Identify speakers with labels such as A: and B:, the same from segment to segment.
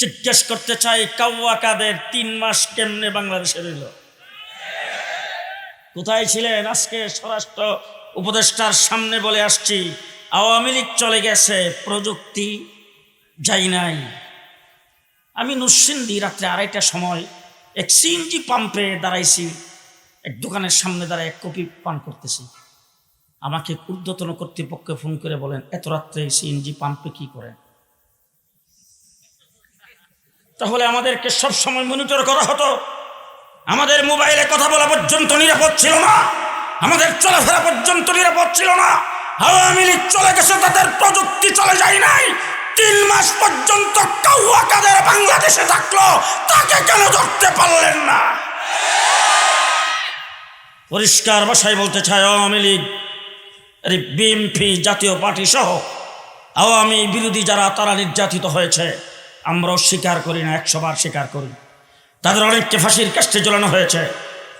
A: জিজ্ঞেস করতে চাই, কাউয়া কাদের তিন মাস কেমনে বাংলাদেশে রইল? কোথায় ছিলেন? আজকে স্বরাষ্ট্র উপদেষ্টার সামনে বলে আসছি, আওয়ামী লীগ চলে গেছে, প্রযুক্তি যাই নাই। আমি নুসিন্দি রাত্রে আড়াইটার সময় এক সিএনজি পাম্পে দাঁড়াইছি, এক দোকানের সামনে দাঁড়ায় এক কপি পান করতেছি। আমাকে ঊর্ধ্বতন কর্তৃপক্ষে ফোন করে বলেন, এত রাত্রে সিএনজি পাম্পে কি করেন? তাহলে আমাদেরকে সব সময় মনিটর করা হতো। আমাদের মোবাইলে কথা বলা পর্যন্ত নিরাপদ ছিল না। আমাদের চলাফেরা পর্যন্ত নিরাপদ ছিল না। আওয়ামী লীগ চলে গেছে, তাদের প্রযুক্তি চলে যায় নাই। তিন মাস পর্যন্ত কাউয়া কাদের বাংলাদেশে থাকল। তাকে কেন ধরতে পারলেন না? পরিষ্কার ভাষায় বলতে চায় আওয়ামী লীগ বিএমপি জাতীয় পার্টি সহ আওয়ামী বিরোধী যারা, তারা নির্যাতিত হয়েছে। আমরাও স্বীকার করি না, একশোবার স্বীকার করি। তাদের অনেককে ফাঁসির কাস্টে জ্বলানো হয়েছে,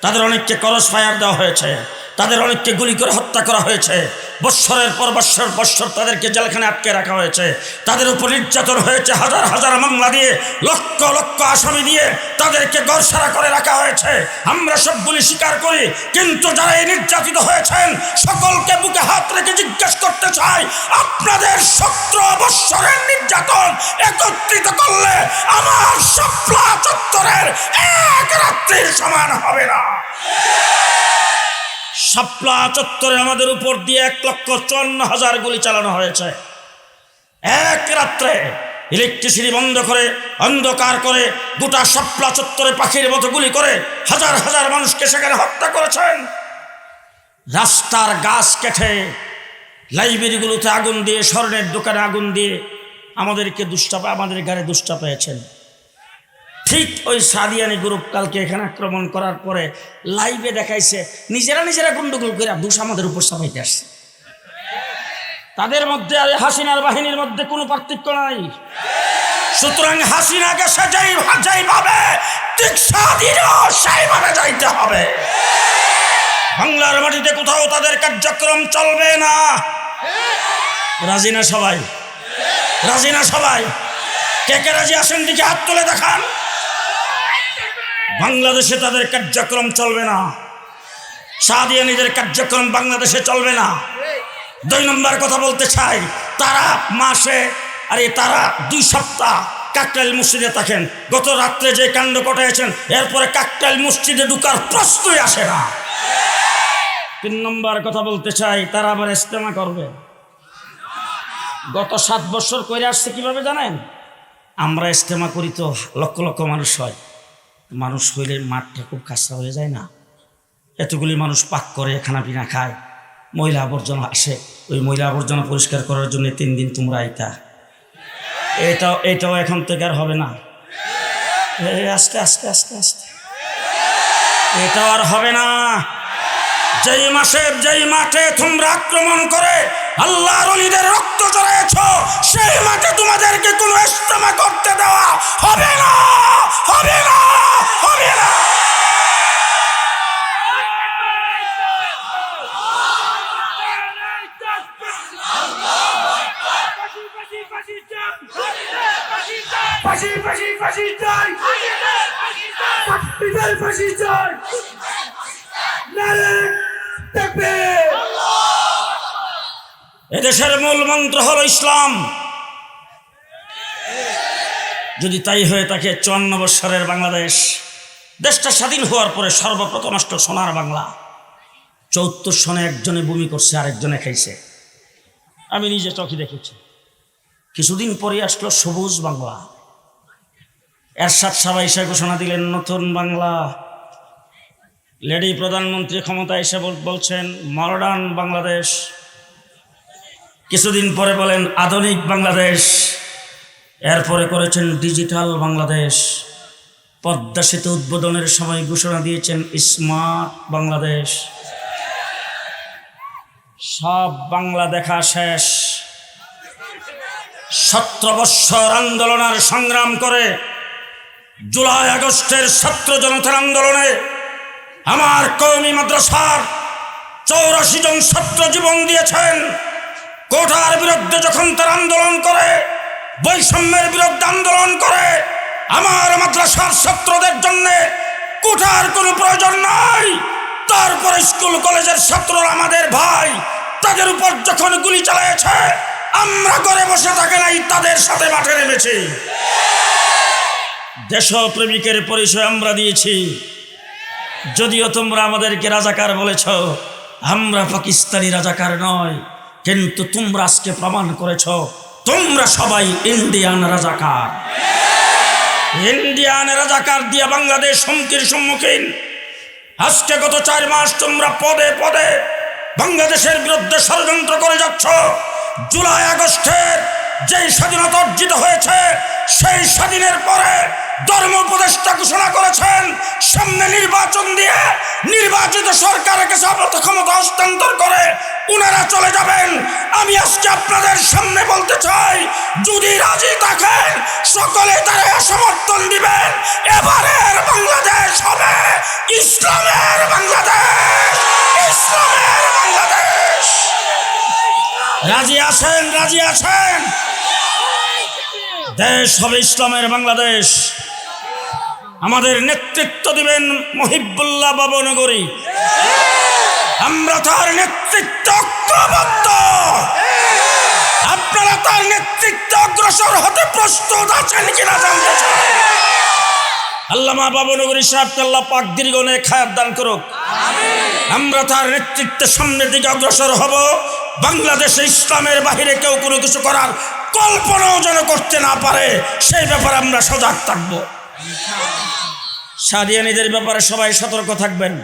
A: তাদের অনেককে করস ফায়ার দেওয়া হয়েছে, তাদের অনেককে গুলি করে হত্যা করা হয়েছে বৎসরের পর বৎসর বৎসর তাদেরকে জেলখানে আটকে রাখা হয়েছে। তাদের উপর নির্যাতন হয়েছে, হাজার হাজার মামলা দিয়ে, লক্ষ লক্ষ আসামি দিয়ে তাদেরকে গড়সারা করে রাখা হয়েছে। আমরা সবগুলি স্বীকার করি, কিন্তু যারা এই নির্যাতিত হয়েছেন, সকলকে বুকে হাত রেখে জিজ্ঞেস করতে চাই, আপনাদের সতেরো বৎসরের নির্যাতন একত্রিত করলে আমার সপ্লা চত্বরের এক রাত্রির সমান হবে না। শাপলা চত্বরে আমাদের উপর দিয়ে এক লক্ষ চুয়ান্ন হাজার গুলি চালানো হয়েছে। এক রাত্রে ইলেকট্রিসিটি বন্ধ করে, অন্ধকার করে গোটা শাপলা চত্বরে পাখির মতো গুলি করে হাজার হাজার মানুষকে সেখানে হত্যা করেছেন। রাস্তার গাছ কেটে লাইব্রেরিগুলোতে আগুন দিয়ে, স্বর্ণের দোকানে আগুন দিয়ে আমাদেরকে দুষ্টাপা আমাদের গাড়ি দুষ্টা পেয়েছেন। ঠিক ওই সাদিয়ানি গ্রুপ কালকে এখানে আক্রমণ করার পরে লাইভে দেখাইছে, নিজেরা নিজেরা গুন্ডগুল করে দুষ আমাদের উপর সাবাইতে আসছে। তাদের মধ্যে আর হাসিনার বাহিনীর মধ্যে কোনো পার্থক্য নাই। সুতরাং হাসিনাকে সে যেই ঠিক সাদিনও সেইভাবে যাইতে হবে। বাংলার মাটিতে কোথাও তাদের কার্যক্রম চলবে না। রাজি না সবাই? রাজি না সবাই? কে কে রাজি? আসেন দিকে হাত তুলে দেখান। বাংলাদেশে তাদের কার্যক্রম চলবে না। সাদিয়ানিদের কার্যক্রম বাংলাদেশে চলবে না। দুই নম্বর কথা বলতে চাই, তারা মাসে, আরে তারা দুই সপ্তাহ কাকটাইল মসজিদে থাকেন। গত রাত্রে যে কাণ্ড ঘটাইছেন, এরপরে কাকটাইল মসজিদে ঢুকার প্রশ্নই আসে না। তিন নম্বর কথা বলতে চাই, তারা আবার ইস্তেমা করবে। গত সাত বছর করে আসছে কীভাবে জানেন? আমরা ইস্তেমা করি তো লক্ষ লক্ষ মানুষ হয়। মানুষ হইলে মাঠটা খুব কাঁচা হয়ে যায় না। এতগুলি মানুষ পাক করে খানা পিনা খায়। ময়লা আবর্জনা আসে। ওই ময়লা আবর্জনা পরিষ্কার করার জন্য তিন দিন তোমরা আইতা। এটাও এটাও এখন থেকে আর হবে না। আস্তে আস্তে আস্তে আস্তে। এটাও আর হবে না। যেই মাসে যেই মাঠে তোমরা আক্রমণ করে অলিদের রক্ত জড়াইছ সেই মাঠে তোমাদেরকে কোনো ইস্তেমা করতে দেওয়া হবে না হবে না হবে না
B: ফাঁসি চাই পিতার ফাঁসি চাই
A: এদেশের মূল মন্ত্র হলো ইসলাম। যদি তাই হয়ে থাকে, চুয়ান্ন বৎসরের বাংলাদেশ দেশটা স্বাধীন হওয়ার পরে সর্বপ্রথম নষ্ট সোনার বাংলা। চৌত্তর সনে একজনে বমি করছে, আরেকজনে খাইছে। আমি নিজে চোখে দেখেছি। কিছুদিন পরে আসলো সবুজ বাংলা। এরশাদ সাবা এসে ঘোষণা দিলেন, নতুন বাংলা। লেডি প্রধানমন্ত্রী ক্ষমতা এসে বলছেন, মডার্ন বাংলাদেশ। কিছুদিন পরে বলেন, আধুনিক বাংলাদেশ। এরপরে করেছেন, ডিজিটাল বাংলাদেশ। পদ্মা সেতু উদ্বোধনের সময় ঘোষণা দিয়েছেন, স্মার্ট বাংলাদেশ। সব বাংলা দেখা শেষ। সতেরো বৎসর আন্দোলনের সংগ্রাম করে জুলাই আগস্টের ছাত্র জনতার আন্দোলনে আমার কৌমি মাদ্রাসার চৌরাশি জন ছাত্র জীবন দিয়েছেন। কোটার বিরুদ্ধে যখন তারা আন্দোলন করে, বৈষম্যের বিরুদ্ধে আন্দোলন করে, আমার মাদ্রাসার ছাত্রদের জন্য কোঠার কোনো প্রয়োজন নাই। তারপরে স্কুল, কলেজের ছাত্ররা আমাদের ভাই, তাদের উপর যখন গুলি চালিয়েছে, আমরা ঘরে বসে থাকে নাই, তাদের সাথে মাঠে নেমেছি। দেশপ্রেমিকের পরিচয় আমরা দিয়েছি। যদিও তোমরা আমাদেরকে রাজাকার বলেছ, আমরা পাকিস্তানি রাজাকার নয়, কিন্তু তোমরা আজকে প্রমাণ করেছ, তোমরা সবাই ইন্ডিয়ান রাজাকার। ইন্ডিয়ান রাজাকার দিয়ে বাংলাদেশ হুমকির সম্মুখীন। আজকে গত চার মাস তোমরা পদে পদে বাংলাদেশের বিরুদ্ধে ষড়যন্ত্র করে যাচ্ছ। জুলাই আগস্টের যেই স্বাধীনতা অর্জিত হয়েছে, সেই স্বাধীনের পরে ধর্ম উপদেষ্টা ঘোষণা করেছেন, সামনে নির্বাচন দিয়ে নির্বাচিত সরকারের কাছে আপাতত ক্ষমতা হস্তান্তর করে উনারা চলে যাবেন। আমি আজকে আপনাদের সামনে বলতে চাই, যদি রাজি থাকেন, সকলে তারা সমর্থন দিবেন, এবারের বাংলাদেশ হবে ইসলামের বাংলাদেশ ইসলামের বাংলাদেশ। রাজি আছেন রাজি আছেন? দেশ হবে ইসলামের বাংলাদেশ। আমাদের নেতৃত্ব দিবেন মহিবুল্লাহ বাবনগরী আমরা তার নেতৃত্ব ঐক্যবদ্ধ। আপনারা তার নেতৃত্ব অগ্রসর হতে প্রস্তুত আছেন কিনা জানতে চাই। আল্লামা বাবনগরী সাহেবকে পাক দীর্ঘনে খায়াত দান করুক। আমরা তার নেতৃত্বের সামনের দিকে অগ্রসর হব। বাংলাদেশে ইসলামের বাহিরে কেউ কোনো কিছু করার কল্পনাও যেন করতে না পারে, সেই ব্যাপারে আমরা সজাগ থাকব। সাদিয়ানিদের ব্যাপারে সবাই সতর্ক থাকবেন।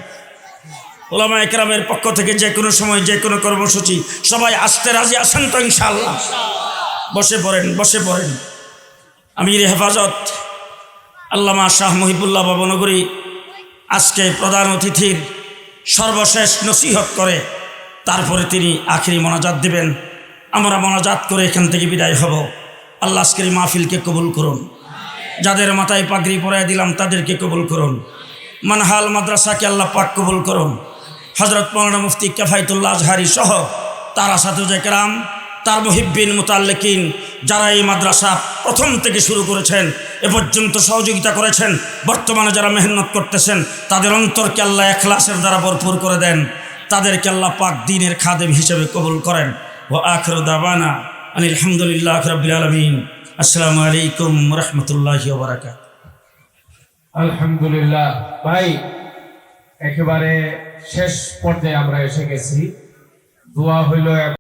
A: ওলামা একরামের পক্ষ থেকে যে কোনো সময় যে কোনো কর্মসূচি, সবাই আসতে রাজি আছেন তো ইনশাল্লাহ বসে পড়েন বসে পড়েন। আমির হেফাজত, আল্লামা শাহ মহিবুল্লাহ বাবনগরী আজকে প্রধান অতিথির সর্বশেষ নসিহত করে, তারপরে তিনি আখেরি মনাজাত দিবেন। আমরা মনাজাত করে এখান থেকে বিদায় হব। আল্লাহ আজকের মাহফিলকে কবুল করুন। যাদের মাথায় পাগড়ি পরাই দিলাম, তাদেরকে কবুল করুন। মানহাল মাদ্রাসাকে আল্লাহ পাক কবুল করুন। হজরত মৌলানা মুফতি কেফায়তুল্লাহ আজহারি সহ তারা সাথে কেরাম, তার মহিব্বিন মুতাল্লিকিন যারা এই মাদ্রাসা প্রথম থেকে শুরু করেছেন, এ পর্যন্ত সহযোগিতা করেছেন, বর্তমানে যারা মেহনত করতেছেন, তাদের অন্তরকে আল্লাহ এখলাসের দ্বারা ভরপুর করে দেন। তাদেরকে আল্লাহ পাক দিনের খাদেম হিসেবে কবুল করেন। আখর দাবানা আলহামদুলিল্লাহ রবিল আলমিন। আসসালামু আলাইকুম রহমতুল্লাহ বারাকাত।
C: আলহামদুলিল্লাহ। ভাই, একেবারে শেষ পর্যায়ে আমরা এসে গেছি। দোয়া হইল এখন